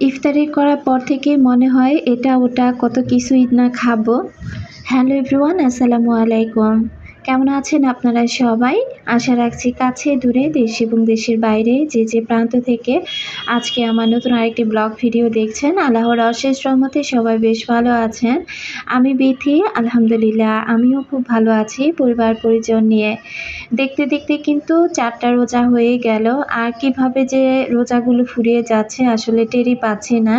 ইফতারি করার পর থেকে মনে হয় এটা ওটা কত কিছুই না খাব। হ্যালো এভরিওয়ান, আসসালামু আলাইকুম। কেমন আছেন আপনারা সবাই? আশা রাখছি কাছে দূরে দেশ এবং দেশের বাইরে যে যে প্রান্ত থেকে আজকে আমার নতুন আরেকটি ব্লগ ভিডিও দেখছেন, আল্লাহর অশেষ রহমতে সবাই বেশ ভালো আছেন। আমি বিথি, আলহামদুলিল্লাহ, আমিও খুব ভালো আছি পরিবার পরিজন নিয়ে। দেখতে দেখতে কিন্তু চারটা রোজা হয়ে গেল, আর কীভাবে যে রোজাগুলো ফুরিয়ে যাচ্ছে আসলে টেরি পাচ্ছি না।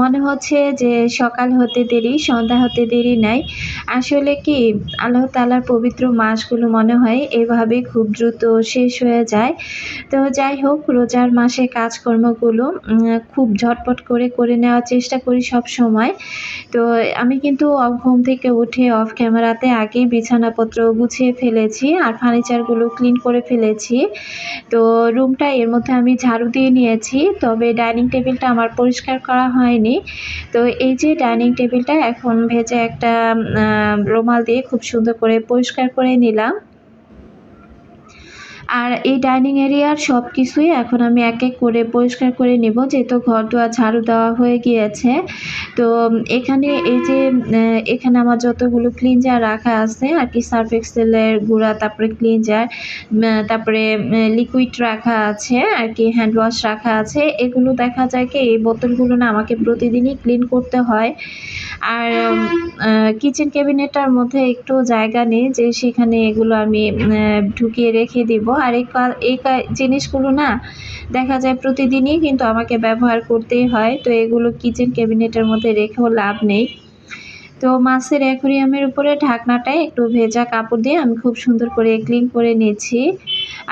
মনে হচ্ছে যে সকাল হতে দেরি, সন্ধ্যা হতে দেরি নাই। আসলে কি, আল্লাহ তালার পবিত্র মাসগুলো মনে হয় এভাবে খুব দ্রুত শেষ হয়ে যায়। তো যাই হোক, রোজার মাসে কাজকর্মগুলো খুব ঝটপট করে করে নেওয়ার চেষ্টা করি সব সময়। তো আমি কিন্তু অফ ঘুম থেকে উঠে অফ ক্যামেরাতে আগেই বিছানাপত্র গুছিয়ে ফেলেছি আর ফার্নিচারগুলো ক্লিন করে ফেলেছি। তো রুমটা এর মধ্যে আমি ঝাড়ু দিয়ে নিয়েছি, তবে ডাইনিং টেবিলটা আমার পরিষ্কার করা হয়নি। তো এই যে ডাইনিং টেবিলটা এখন ভেজে একটা রুমাল দিয়ে খুব সুন্দর করে পরিষ্কার করে নিলাম। আর এই ডাইনিং এরিয়ার সব কিছুই এখন আমি এক এক করে পরিষ্কার করে নেব, যেহেতু ঘর দোয়ার ঝাড়ু দেওয়া হয়ে গিয়েছে। তো এখানে এই যে এখানে আমার যতগুলো ক্লিনজার রাখা আছে, আর কি সার্ফ এক্সেলের গুঁড়া, তারপরে ক্লিনজার তারপরে লিকুইড রাখা আছে, আর কি হ্যান্ড ওয়াশ রাখা আছে, এগুলো দেখা যায় কি এই বোতলগুলো না আমাকে প্রতিদিনই ক্লিন করতে হয়। আর কিচেন ক্যাবিনেটার মধ্যে একটু জায়গা নেই যে সেখানে এগুলো আমি ঢুকিয়ে রেখে দিব। আর এই এই জিনিসগুলো না দেখা যায় প্রতিদিনই কিন্তু আমাকে ব্যবহার করতেই হয়। তো এগুলো কিচেন ক্যাবিনেটের মধ্যে রেখেও লাভ নেই। তো মাছের অ্যাকোরিয়ামের উপরে ঢাকনাটায় একটু ভেজা কাপড় দিয়ে আমি খুব সুন্দর করে ক্লিন করে নিয়েছি।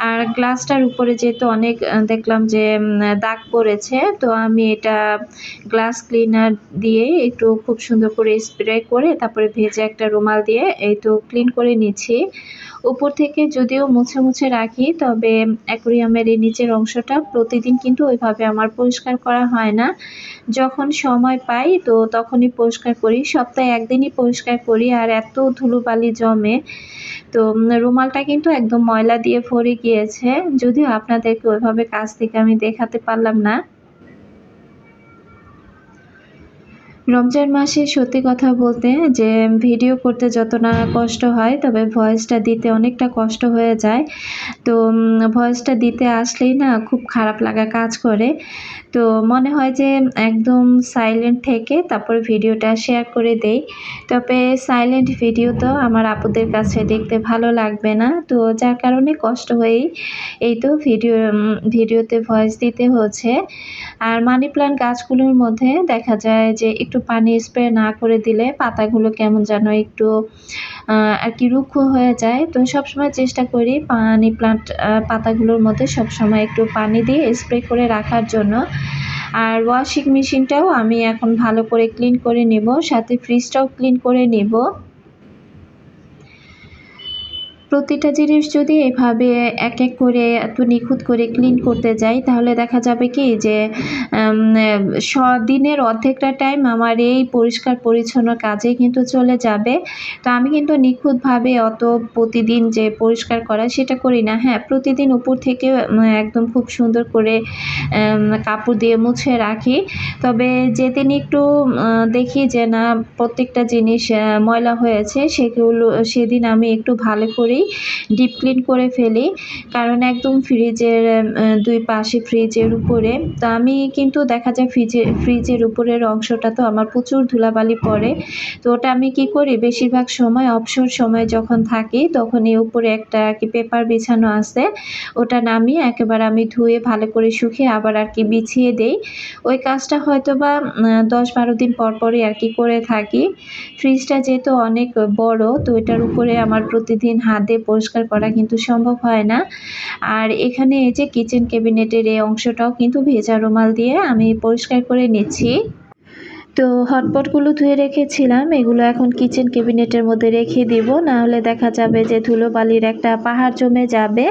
আর গ্লাসটার উপরে যেহেতু অনেক দেখলাম যে দাগ পড়েছে, তো আমি এটা গ্লাস ক্লিনার দিয়ে একটু খুব সুন্দর করে স্প্রে করে তারপরে ভেজে একটা রুমাল দিয়ে এই তো ক্লিন করে নিচ্ছি। উপর থেকে যদিও মুছে মুছে রাখি, তবে অ্যাকোরিয়ামের এই নিচের অংশটা প্রতিদিন কিন্তু ওইভাবে আমার পরিষ্কার করা হয় না। যখন সময় পাই তো তখনই পরিষ্কার করি, সপ্তাহে একদিনই পরিষ্কার করি, আর এত ধুলোবালি জমে তো রুমালটা কিন্তু একদম ময়লা দিয়ে ভরে গিয়েছে। যদিও আপনাদেরকে ওইভাবে কাছ থেকে আমি দেখাতে পারলাম না। রমজান মাসে সত্যি কথা বলতে যে ভিডিও করতে যত না কষ্ট হয়, তবে ভয়েসটা দিতে অনেকটা কষ্ট হয়ে যায়। তো ভয়েসটা দিতে আসলেই না খুব খারাপ লাগা কাজ করে। তো, মনে হয় যে একদম সাইলেন্ট থেকে তারপর ভিডিওটা শেয়ার করে দেই। তবে সাইলেন্ট ভিডিও তো আমার আপুদের কাছে দেখতে ভালো লাগবে না। তো, যার কারণে কষ্ট হয়েই এই তো ভিডিও ভিডিওতে ভয়েস দিতে হচ্ছে। আর মানি প্লান্ট গাছগুলোর মধ্যে দেখা যায় যে একটু পানি স্প্রে না করে দিলে পাতাগুলো কেমন যেন একটু আর কি রুক্ষ হয়ে যায়। তো সবসময় চেষ্টা করি পানি প্লান্ট পাতাগুলোর মধ্যে সবসময় একটু পানি দিয়ে স্প্রে করে রাখার জন্য। আর ওয়াশিং মেশিনটাও আমি এখন ভালো করে ক্লিন করে নেব, সাথে ফ্রিজটাও ক্লিন করে নেব। প্রতিটা জিনিস যদি এভাবে এক এক করে এত নিখুঁত করে ক্লিন করতে যাই, তাহলে দেখা যাবে কি যে দিনের অর্ধেকটা টাইম আমার এই পরিষ্কার পরিচ্ছন্ন কাজে কিন্তু চলে যাবে। তো আমি কিন্তু নিখুঁতভাবে অত প্রতিদিন যে পরিষ্কার করা সেটা করি না। হ্যাঁ প্রতিদিন উপর থেকে একদম খুব সুন্দর করে কাপড় দিয়ে মুছে রাখি। তবে যেদিন একটু দেখি যে না, প্রত্যেকটা জিনিস ময়লা হয়েছে, সেগুলো, সেদিন আমি একটু ভালো করে করি ডিপ ক্লিন করে ফেলি। কারণ একদম ফ্রিজের দুই পাশে ফ্রিজের উপরে। তো আমি কিন্তু দেখা যায় ফ্রিজের ফ্রিজের উপরের অংশটা তো আমার প্রচুর ধুলাবালি পড়ে। তো ওটা আমি কি করি? বেশিরভাগ সময়, অবসর সময় যখন থাকি, তখন এই উপরে একটা কি পেপার বিছানো আছে। ওটা নামিয়ে একেবারে আমি ধুয়ে ভালো করে শুকিয়ে আবার আর কি বিছিয়ে দেই। ওই কাজটা হয়তো বা দশ বারো দিন পর পরই আর কি করে থাকি। ফ্রিজটা যেহেতু অনেক বড়, তো এটার উপরে আমার প্রতিদিন হাত দিয়ে পরিষ্কার করা কিন্তু সম্ভব হয় না। আর এখানে এই যে কিচেন ক্যাবিনেটের এই অংশটাও কিন্তু ভেজা রুমাল দিয়ে আমি পরিষ্কার করে নিচ্ছি। তো হটপটগুলো ধুয়ে রেখেছিলাম, এগুলো এখন কিচেন ক্যাবিনেটের মধ্যে রেখে দিব। না হলে দেখা যাবে যে ধুলোবালির একটা পাহাড় জমে যাবে।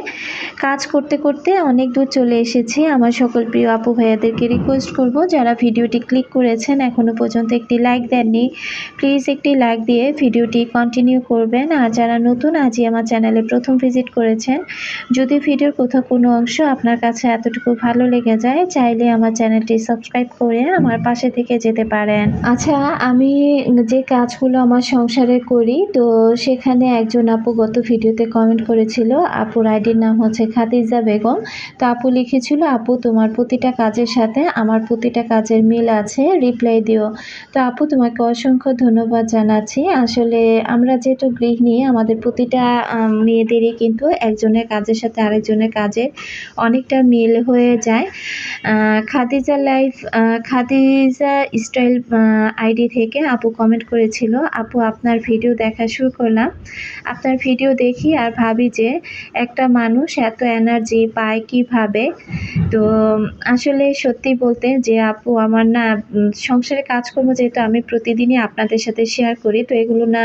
কাজ করতে করতে অনেক দূর চলে এসেছি। আমার সকল প্রিয় আপু ভাইয়াদেরকে রিকোয়েস্ট করব, যারা ভিডিওটি ক্লিক করেছেন এখনও পর্যন্ত একটি লাইক দেননি প্লিজ একটি লাইক দিয়ে ভিডিওটি কন্টিনিউ করবেন। আর যারা নতুন, আজই আমার চ্যানেলে প্রথম ভিজিট করেছেন, যদি ভিডিওর কোথাও কোনো অংশ আপনার কাছে এতটুকু ভালো লেগে যায়, চাইলে আমার চ্যানেলটি সাবস্ক্রাইব করে আমার পাশে থেকে যেতে পারেন। আচ্ছা আমি যে কাজগুলো আমার সংসারে করি, তো সেখানে একজন আপু গত ভিডিওতে কমেন্ট করেছিল, আপুর আইডির নাম হচ্ছে খাদিজা বেগম। তো আপু লিখেছিল, আপু, তোমার প্রতিটা কাজের সাথে আমার প্রতিটা কাজের মিল আছে রিপ্লাই দিও। তো আপু, তোমাকে অসংখ্য ধন্যবাদ জানাচ্ছি। আসলে আমরা যেহেতু গৃহিণী, আমাদের প্রতিটা মেয়েদেরই কিন্তু একজনের কাজের সাথে আরেকজনের কাজের অনেকটা মিল হয়ে যায়। Khadija life Khadija style ID থেকে আপু কমেন্ট করেছিল, আপু, আপনার ভিডিও দেখা শুরু করলাম। আপনার ভিডিও দেখি আর ভাবি যে একটা মানুষ এত এনার্জি পায় কীভাবে? তো আসলে সত্যি বলতে যে আপু আমার না সংসারে কাজকর্ম যেহেতু আমি প্রতিদিনই আপনাদের সাথে শেয়ার করি, তো এগুলো না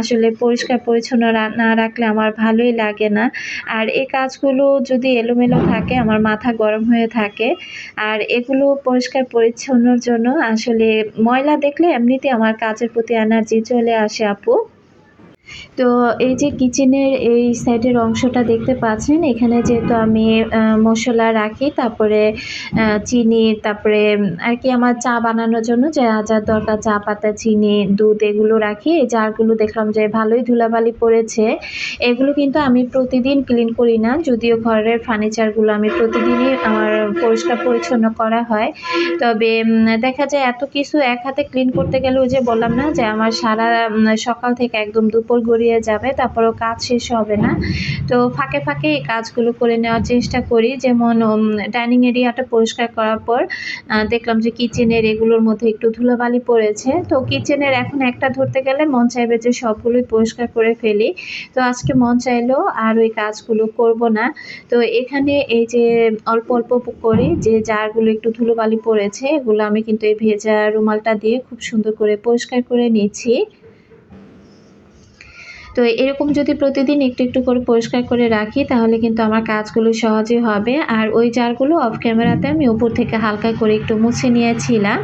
আসলে পরিষ্কার পরিচ্ছন্ন না রাখলে আমার ভালোই লাগে না। আর এই কাজগুলো যদি এলোমেলো থাকে, আমার মাথা গরম হয়ে থাকে, আর এগুলো পরিষ্কার পরিচ্ছন্নর জন্য আসলে ময়লা দেখলে এমনিতে আমার কাজের প্রতি এনার্জি চলে আসে আপু। তো এই যে কিচেনের এই সাইডের অংশটা দেখতে পাচ্ছেন, এখানে যেহেতু আমি মশলা রাখি, তারপরে চিনি, তারপরে, আর কি আমার চা বানানোর জন্য যা যা দরকার, চা পাতা, চিনি, দুধ এগুলো রাখি। এই জারগুলো দেখলাম যে ভালোই ধুলাবালি পড়েছে। এগুলো কিন্তু আমি প্রতিদিন ক্লিন করি না, যদিও ঘরের ফার্নিচারগুলো আমি প্রতিদিনই আমার পরিষ্কার পরিচ্ছন্ন করা হয়। তবে দেখা যায় এত কিছু এক হাতে ক্লিন করতে গেলে ওই যে বললাম না যে আমার সারা সকাল থেকে একদম দুপুর গড়িয়ে যাবে, তারপরেও কাজ শেষ হবে না। তো ফাঁকে ফাঁকে এই কাজগুলো করে নেওয়ার চেষ্টা করি। যেমন ডাইনিং এরিয়াটা পরিষ্কার করার পর দেখলাম যে কিচেনের এগুলোর মধ্যে একটু ধুলোবালি পড়েছে। তো কিচেনের এখন একটা ধরতে গেলে মন চাইবে যে সবগুলোই পরিষ্কার করে ফেলি। তো আজকে মন চাইলো আর ওই কাজগুলো করব না। তো এখানে এই যে অল্প অল্প করে, যে জারগুলো একটু ধুলোবালি পড়েছে, এগুলো আমি কিন্তু এই ভেজা রুমালটা দিয়ে খুব সুন্দর করে পরিষ্কার করে নিচ্ছি। তো এরকম যদি প্রতিদিন একটু একটু করে পরিষ্কার করে রাখি, তাহলে কিন্তু আমার কাজগুলো সহজে হবে। আর ওই জারগুলো অফ ক্যামেরাতে আমি উপর থেকে হালকা করে একটু মুছে নিয়েছিলাম।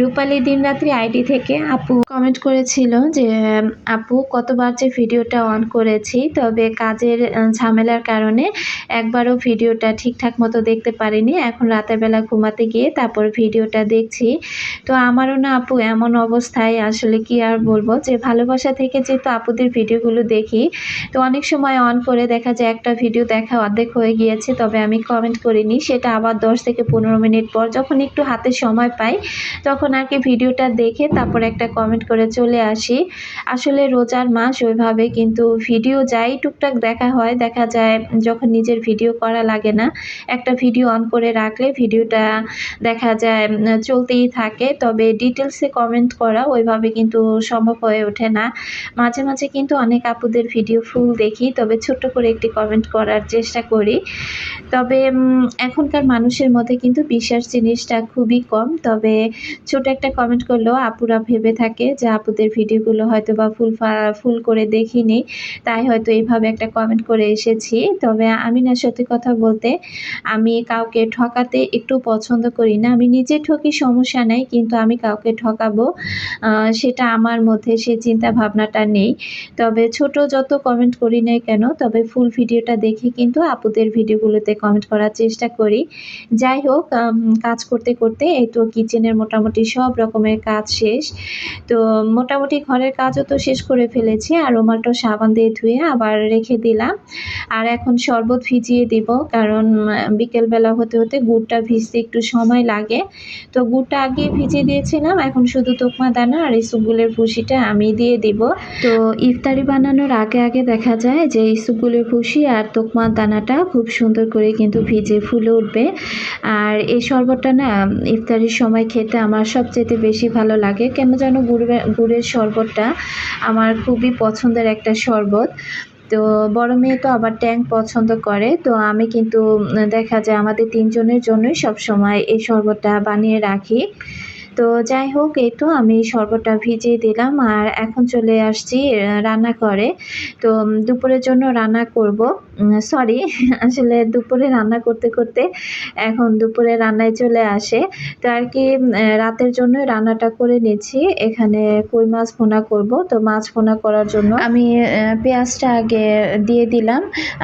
রূপালী দিনরাত্রি আইডি থেকে আপু কমেন্ট করেছিল যে, আপু, কতবার যে ভিডিওটা অন করেছি, তবে কাজের ঝামেলার কারণে একবারও ভিডিওটা ঠিকঠাক মতো দেখতে পারিনি। এখন বেলা ঘুমাতে গিয়ে তারপর ভিডিওটা দেখছি। তো আমারও না আপু এমন অবস্থায় আসলে কি আর বলব, যে ভালোবাসা থেকে যেহেতু আপুদের ভিডিওগুলো দেখি। তো অনেক সময় অন করে দেখা যায় একটা ভিডিও দেখা অর্ধেক হয়ে গিয়েছে, তবে আমি কমেন্ট করিনি। সেটা আবার দশ থেকে পনেরো মিনিট পর যখন একটু হাতে সময় পাই, তখন আর কি ভিডিওটা দেখে তারপর একটা কমেন্ট করে চলে আসি। আসলে রোজার মাস ওইভাবে কিন্তু ভিডিও যাই টুকটাক দেখা হয়, দেখা যায় যখন নিজের ভিডিও করা লাগে না, একটা ভিডিও অন করে রাখলে ভিডিওটা দেখা যায় চলতেই থাকে। তবে ডিটেলসে কমেন্ট করা ওইভাবে কিন্তু সম্ভব হয়ে ওঠে না। মাঝে মাঝে কিন্তু অনেক আপুদের ভিডিও ফুল দেখি, তবে ছোট্ট করে একটি কমেন্ট করার চেষ্টা করি। তবে এখনকার মানুষের মধ্যে কিন্তু বিশ্বাস জিনিসটা খুবই কম। তবে ছোট একটা কমেন্ট করলেও আপুরা ভেবে থাকে যে আপুদের ভিডিওগুলো হয়তো বা ফুল ফুল করে দেখিনি, তাই হয়তো এইভাবে একটা কমেন্ট করে এসেছি। তবে আমি না, সত্যি কথা বলতে, আমি কাউকে ঠকাতে একটু পছন্দ করি না। আমি নিজে ঠকি সমস্যা নাই, কিন্তু আমি কাউকে ঠকাবো সেটা আমার মধ্যে সে চিন্তা ভাবনাটা নেই। তবে ছোট যত কমেন্ট করি নাই কেন, তবে ফুল ভিডিওটা দেখে কিন্তু আপুদের ভিডিওগুলোতে কমেন্ট করার চেষ্টা করি। যাই হোক কাজ করতে করতে এই তো কিচেনের মোটামুটি সব রকমের কাজ শেষ। তো মোটামুটি ঘরের কাজও তো শেষ করে ফেলেছি, আর রুমালটা সাবান দিয়ে ধুয়ে আবার রেখে দিলাম। আর এখন শরবত ভিজিয়ে দিব, কারণ বিকেলবেলা হতে হতে গুড়টা ভিজতে একটু সময় লাগে। তো গুড়টা আগে ভিজিয়ে দিয়েছিলাম, এখন শুধু তোকমা দানা আর এই সুগুলের ভুসিটা আমি দিয়ে দিব। তো ইফতারি বানানোর আগে আগে দেখা যায় যে ইসুগুলের ভুসি আর তোকমা দানাটা খুব সুন্দর করে কিন্তু ভিজে ফুলে উঠবে। আর এই শরবতটা না, ইফতারির সময় খেতে আমার সবচেয়ে বেশি ভালো লাগে। কেন যেন গুড়ের গুড়ের শরবতটা আমার খুবই পছন্দের একটা শরবত। তো বড় মেয়ে তো আবার ট্যাঙ্ক পছন্দ করে। তো আমি কিন্তু দেখা যায় আমাদের তিনজনের জন্যই সব সময় এই শরবতটা বানিয়ে রাখি। তো যাই হোক, এই তো আমি শরবতটা ভিজিয়ে দিলাম আর এখন চলে আসছি রান্না করে তো দুপুরের জন্য রান্না করব। সরি আসলে দুপুরে রান্না করতে করতে এখন দুপুরে রান্নায় চলে আসে। তো আর কি রাতের জন্য রান্নাটা করে নিচ্ছি। এখানে কই মাছ ভোনা করব। তো মাছ ভোনা করার জন্য আমি পেঁয়াজটা আগে দিয়ে দিলাম।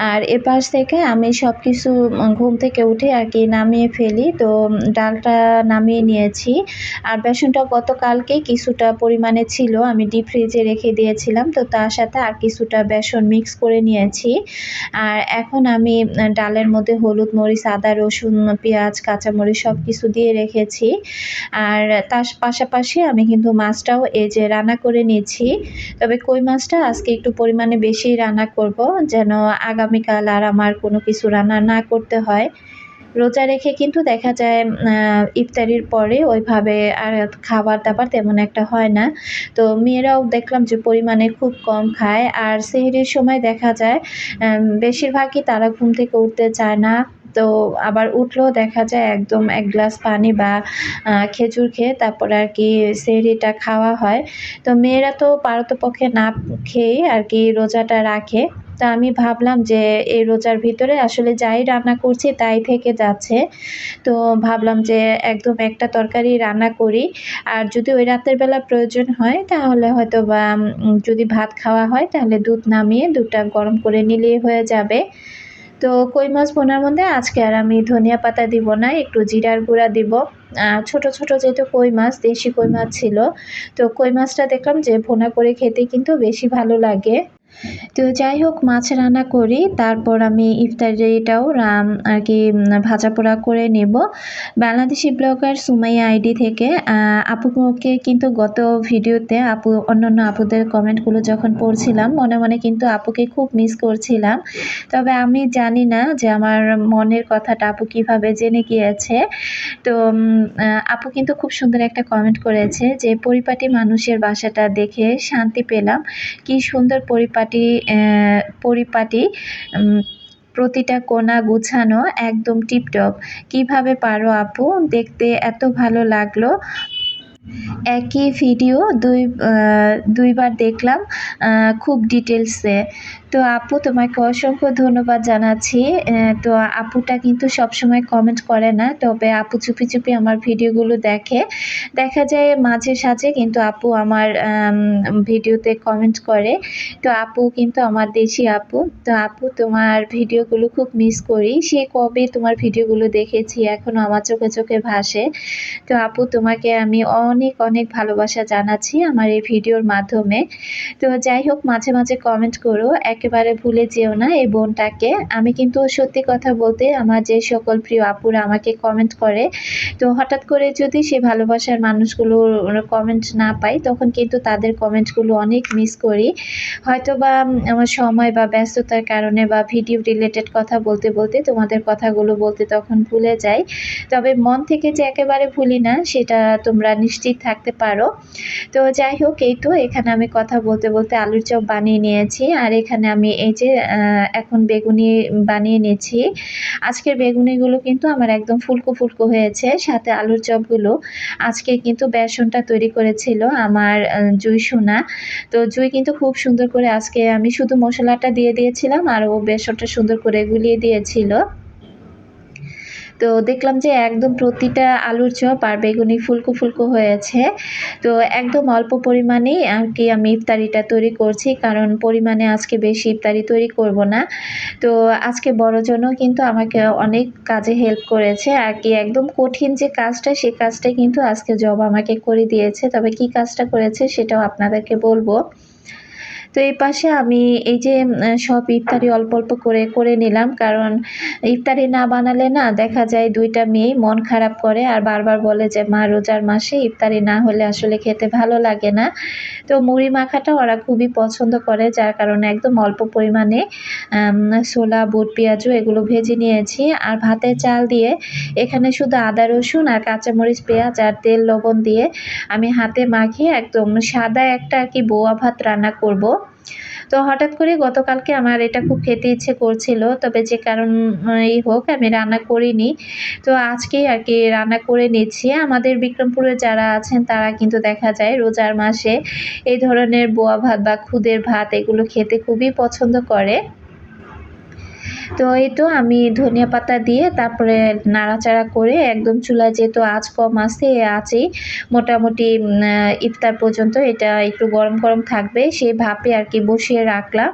আর এপাশ থেকে আমি সব কিছু ঘুম থেকে উঠে আর কি নামিয়ে ফেলি। তো ডালটা নামিয়ে নিয়েছি। আর বেসনটা গতকালকে কিছুটা পরিমাণে ছিল। আমি ডিপ ফ্রিজে রেখে দিয়েছিলাম, তো তার সাথে আর কিছুটা বেসন মিক্স করে নিয়েছি। আর এখন আমি ডালের মধ্যে হলুদ মরিচ, আদা, রসুন, পেঁয়াজ, কাঁচামরিচ সব কিছু দিয়ে রেখেছি। আর তার পাশাপাশি আমি কিন্তু মাছটাও এই যে রান্না করে নিয়েছি। তবে কই মাছটা আজকে একটু পরিমাণে বেশি রান্না করব, যেন আগামীকাল আর আমার কোনো কিছু রান্না না করতে হয়। রোজা রেখে কিন্তু দেখা যায় ইফতারির পরে ওইভাবে আর খাবার দাবার তেমন একটা হয় না। তো মেয়েরাও দেখলাম যে পরিমাণে খুব কম খায়। আর সেহরির সময় দেখা যায় বেশিরভাগই তারা ঘুম থেকে উঠতে চায় না। তো আবার উঠলেও দেখা যায় একদম এক গ্লাস পানি বা খেজুর খেয়ে তারপর আর কি সেহরিটা খাওয়া হয়। তো মেয়েরা তো পারতপক্ষে না খেয়ে আর কি রোজাটা রাখে। তা আমি ভাবলাম যে এই রোজার ভিতরে আসলে যাই রান্না করছি তাই থেকে যাচ্ছে। তো ভাবলাম যে একদম একটা তরকারি রান্না করি। আর যদি ওই রাতের বেলা প্রয়োজন হয় তাহলে হয়তো বা যদি ভাত খাওয়া হয় তাহলে দুধ নামিয়ে দুধটা গরম করে নিলেই হয়ে যাবে। তো কই মাছ বোনার মধ্যে আজকে আর আমি ধনিয়া পাতা দিব না একটু জিরার গুঁড়া দিব। আহ, ছোট ছোট যেহেতু কই মাছ দেশি কই মাছ ছিল তো কই মাছটা দেখলাম যে ভোনা করে খেতে কিন্তু বেশি ভালো লাগে। তো যাই হোক, মাছ রান্না করি। তারপর আমি ইফতারিটাও রাম আর কি ভাজা পোড়া করে নেব। বাংলাদেশি ব্লগার সুমাইয়া আইডি থেকে। আপুকে কিন্তু গত ভিডিওতে আপু, অন্যান্য আপুদের কমেন্টগুলো যখন পড়ছিলাম, মনে মনে কিন্তু আপুকে খুব মিস করছিলাম। তবে আমি জানি না যে আমার মনের কথাটা আপু কীভাবে জেনে গিয়েছে। তো আপু কিন্তু খুব সুন্দর একটা কমেন্ট করেছে যে, পরিপাটি মানুষের বাসাটা দেখে শান্তি পেলাম। কি সুন্দর পরিপাটি পরিপাটি উম, প্রতিটা কোনা গুছানো একদম টিপটপ। কীভাবে পারো আপু? দেখতে এত ভালো লাগল। একই ভিডিও দুই দুইবার দেখলাম খুব ডিটেলসে তো আপু, তোমাকে অসংখ্য ধন্যবাদ জানাচ্ছি। তো আপুটা কিন্তু সবসময় কমেন্ট করে না, তবে আপু চুপি চুপি আমার ভিডিওগুলো দেখে। দেখা যায় মাঝে সাঝে কিন্তু আপু আমার ভিডিওতে কমেন্ট করে। তো আপু কিন্তু আমার দেশি আপু। তো আপু, তোমার ভিডিওগুলো খুব মিস করি। সে কবে তোমার ভিডিওগুলো দেখেছি এখনও আমার চোখে চোখে ভাসে। তো আপু, তোমাকে আমি অনেক অনেক ভালোবাসা জানাচ্ছি আমার এই ভিডিওর মাধ্যমে। তো যাই হোক, মাঝে মাঝে কমেন্ট করো। একেবারে ভুলে যেও না এই বোনটাকে। আমি কিন্তু সত্যি কথা বলতে আমার যে সকল প্রিয় আপুরা আমাকে কমেন্ট করে, তো হঠাৎ করে যদি সে ভালোবাসার মানুষগুলোর কমেন্ট না পাই তখন কিন্তু তাদের কমেন্টগুলো অনেক মিস করি। হয়তো বা আমার সময় বা ব্যস্ততার কারণে বা ভিডিও রিলেটেড কথা বলতে বলতে, তোমাদের কথাগুলো বলতে তখন ভুলে যাই। তবে মন থেকে যে একেবারে ভুলি না, সেটা তোমরা নিশ্চিত থাকতে পারো। তো যাই হোক, এই তো এখানে আমি কথা বলতে বলতে আলুর চপ বানিয়ে নিয়েছি। আর এখানে আমি এই যে এখন বেগুনি বানিয়ে নিয়েছি। আজকের বেগুনিগুলো কিন্তু আমার একদম ফুলকো ফুলকো হয়েছে, সাথে আলুর চপগুলো। আজকে কিন্তু বেসনটা তৈরি করেছিল আমার জুই সোনা। তো জুই কিন্তু খুব সুন্দর করে আজকে আমি শুধু মশলাটা দিয়ে দিয়েছিলাম আর ও বেসনটা সুন্দর করে গুলিয়ে দিয়েছিল। তো দেখলাম যে একদম প্রতিটা আলুর চপ আর বেগুনি ফুলকো ফুলকো হয়েছে। তো একদম অল্প পরিমাণেই আর কি আমি ইফতারিটা তৈরি করছি, কারণ পরিমাণে আজকে বেশি ইফতারি তৈরি করব না। তো আজকে বড়জনও কিন্তু আমাকে অনেক কাজে হেল্প করেছে আর কি, একদম কঠিন যে কাজটা সে কাজটাই কিন্তু আজকে জব আমাকে করে দিয়েছে। তবে কি কাজটা করেছে সেটাও আপনাদেরকে বলব। তো এই পাশে আমি এই যে সব ইফতারি অল্প অল্প করে করে নিলাম। কারণ ইফতারি না বানালে না দেখা যায় দুইটা মেয়ে মন খারাপ করে আর বারবার বলে যে, মা, রোজার মাসে ইফতারি না হলে আসলে খেতে ভালো লাগে না। তো মুড়ি মাখাটা ওরা খুবই পছন্দ করে, যার কারণে একদম অল্প পরিমাণে ছোলা, বুট, পেঁয়াজু এগুলো ভেজে নিয়েছি। আর ভাতের চাল দিয়ে এখানে শুধু আদা, রসুন আর কাঁচামরিচ, পেঁয়াজ আর তেল, লবণ দিয়ে আমি হাতে মাখিয়ে একদম সাদা একটা আর কি বোয়া ভাত রান্না করব। তো হঠাৎ করে গতকালকে আমার এটা খুব খেতে ইচ্ছে করছিল, তবে যে কারণেই হোক আমি রান্না করিনি। তো আজকেই আর কি রান্না করে নিচ্ছি। আমাদের বিক্রমপুরে যারা আছেন তারা কিন্তু দেখা যায় রোজার মাসে এই ধরনের বোয়া ভাত বা খুদের ভাত এগুলো খেতে খুবই পছন্দ করে। তো এই তো আমি ধনিয়া পাতা দিয়ে তারপরে নাড়াচাড়া করে একদম চুলায় যেহেতু আঁচ কম আছে আছেই মোটামুটি ইফতার পর্যন্ত এটা একটু গরম গরম থাকবে সেই ভাপে আর কি বসিয়ে রাখলাম।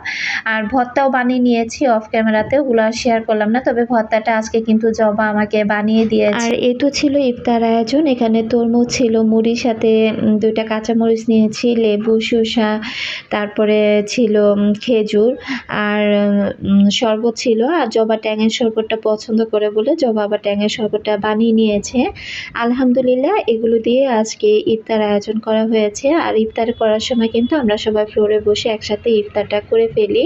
আর ভর্তাও বানিয়ে নিয়েছি অফ ক্যামেরাতে ওগুলো শেয়ার করলাম না, তবে ভর্তাটা আজকে কিন্তু জবা আমাকে বানিয়ে দিয়েছে। আর এ তো ছিল ইফতার আয়োজন, এখানে তরমুজ ছিল, মুড়ির সাথে দুইটা কাঁচামরিচ নিয়েছি, লেবু, শসা, তারপরে ছিল খেজুর, আর শরবত ছিল আর জবা ট্যাঙের শরবতটা পছন্দ করে বলে জবা আবার ট্যাঙের শরবতটা বানিয়ে নিয়েছে। আলহামদুলিল্লাহ, এগুলো দিয়ে আজকে ইফতার আয়োজন করা হয়েছে। আর ইফতার করার সময় কিন্তু আমরা সবাই ফ্লোরে বসে একসাথে ইফতারটা করে ফেলি।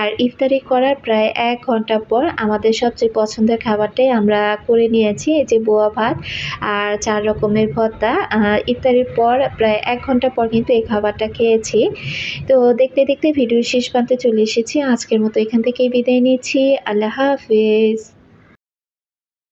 আর ইফতারি করার প্রায় এক ঘণ্টা পর আমাদের সবচেয়ে পছন্দের খাবারটাই আমরা করে নিয়েছি, এই যে বোয়া ভাত আর চার রকমের ভর্তা। ইফতারির পর প্রায় এক ঘণ্টা পর কিন্তু এই খাবারটা খেয়েছি। তো দেখতে দেখতে ভিডিওর শেষ প্রান্তে চলে এসেছি। আজকের মতো এখান থেকেই বিদায় নিচ্ছি। আল্লাহ হাফিজ